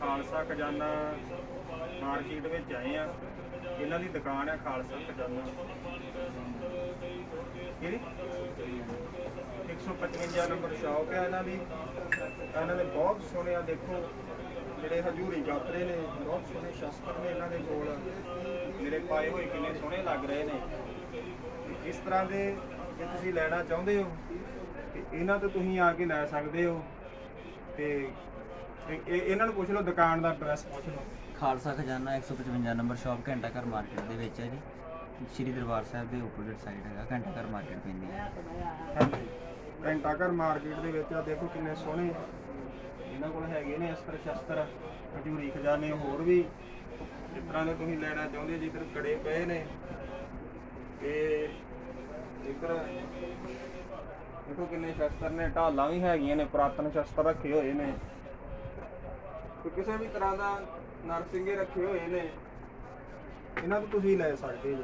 ਖਾਲਸਾ ਖਜ਼ਾਨਾ ਮਾਰਕੀਟ ਵਿੱਚ ਆਏ ਆ। ਇਹਨਾਂ ਦੀ ਦੁਕਾਨ ਹੈ ਖਾਲਸਾ ਖਜ਼ਾਨਾ। ਕਿਹੜੀ? 155 ਨੰਬਰ ਸ਼ਾਪ ਹੈ ਇਹਨਾਂ ਦੀ। ਇਹਨਾਂ ਦੇ ਬਹੁਤ ਸੋਹਣੇ ਆ, ਦੇਖੋ, ਜਿਹੜੇ ਹਜੂਰੀ ਗਾਤਰੇ ਨੇ, ਬਹੁਤ ਸੋਹਣੇ ਸ਼ਸਤਰ ਨੇ ਇਹਨਾਂ ਦੇ ਕੋਲ। ਮੇਰੇ ਪਾਏ ਹੋਏ ਕਿੰਨੇ ਸੋਹਣੇ ਲੱਗ ਰਹੇ ਨੇ। ਇਸ ਤਰ੍ਹਾਂ ਦੇ ਜੇ ਤੁਸੀਂ ਲੈਣਾ ਚਾਹੁੰਦੇ ਹੋ, ਤੇ ਇਹਨਾਂ ਤੋਂ ਤੁਸੀਂ ਆ ਕੇ ਲੈ ਸਕਦੇ ਹੋ। ਤੇ ਇਹ- ਇਹ- ਇਹਨਾਂ ਨੂੰ ਪੁੱਛ ਲਓ ਦੁਕਾਨ ਦਾ ਐਡਰੈਸ ਪੁੱਛ ਲਓ। ਖਾਲਸਾ ਖਜ਼ਾਨਾ 155 ਨੰਬਰ ਸ਼ਾਪ ਘੰਟਾ ਘਰ ਮਾਰਕੀਟ ਦੇ ਵਿੱਚ ਹੈ ਜੀ। ਸ਼੍ਰੀ ਦਰਬਾਰ ਸਾਹਿਬ ਦੇ ਆਪੋਜ਼ਿਟ ਸਾਈਡ ਹੈਗਾ ਘੰਟਾ ਘਰ ਮਾਰਕੀਟ ਪੈਂਦੀ ਹੈ। ਹਾਂਜੀ। ਘੰਟਾ ਘਰ ਮਾਰਕੀਟ ਦੇ ਵਿੱਚ ਆ ਦੇਖੋ ਕਿੰਨੇ ਸੋਹਣੇ। ਇਹਨਾਂ ਕੋਲ ਹੈਗੇ ਨੇ ਅਸਤਰ ਸ਼ਸਤਰ ਹਜੂਰੀ ਖਜ਼ਾਨੇ ਹੋਰ ਵੀ। ਜਿਸ ਤਰ੍ਹਾਂ ਦੇ ਤੁਸੀਂ ਲੈਣਾ ਚਾਹੁੰਦੇ ਹੋ ਜਿੱਧਰ ਕੜੇ ਪਏ ਨੇ। ਤੇ ਇੱਧਰ ਦੇਖੋ ਕਿੰਨੇ ਸ਼ਸਤਰ ਨੇ ਢਾਲਾਂ ਵੀ ਹੈਗੀਆਂ ਨੇ ਪੁਰਾਤਨ ਸ਼ਸਤਰ ਰੱਖੇ ਹੋਏ ਨੇ। ਕੋਈ ਕਿਸੇ ਵੀ ਤਰ੍ਹਾਂ ਦਾ ਨਰਸਿੰਗੇ ਰੱਖੇ ਹੋਏ ਨੇ, ਇਹਨਾਂ ਨੂੰ ਤੁਸੀਂ ਲੈ ਸਕਦੇ ਜੀ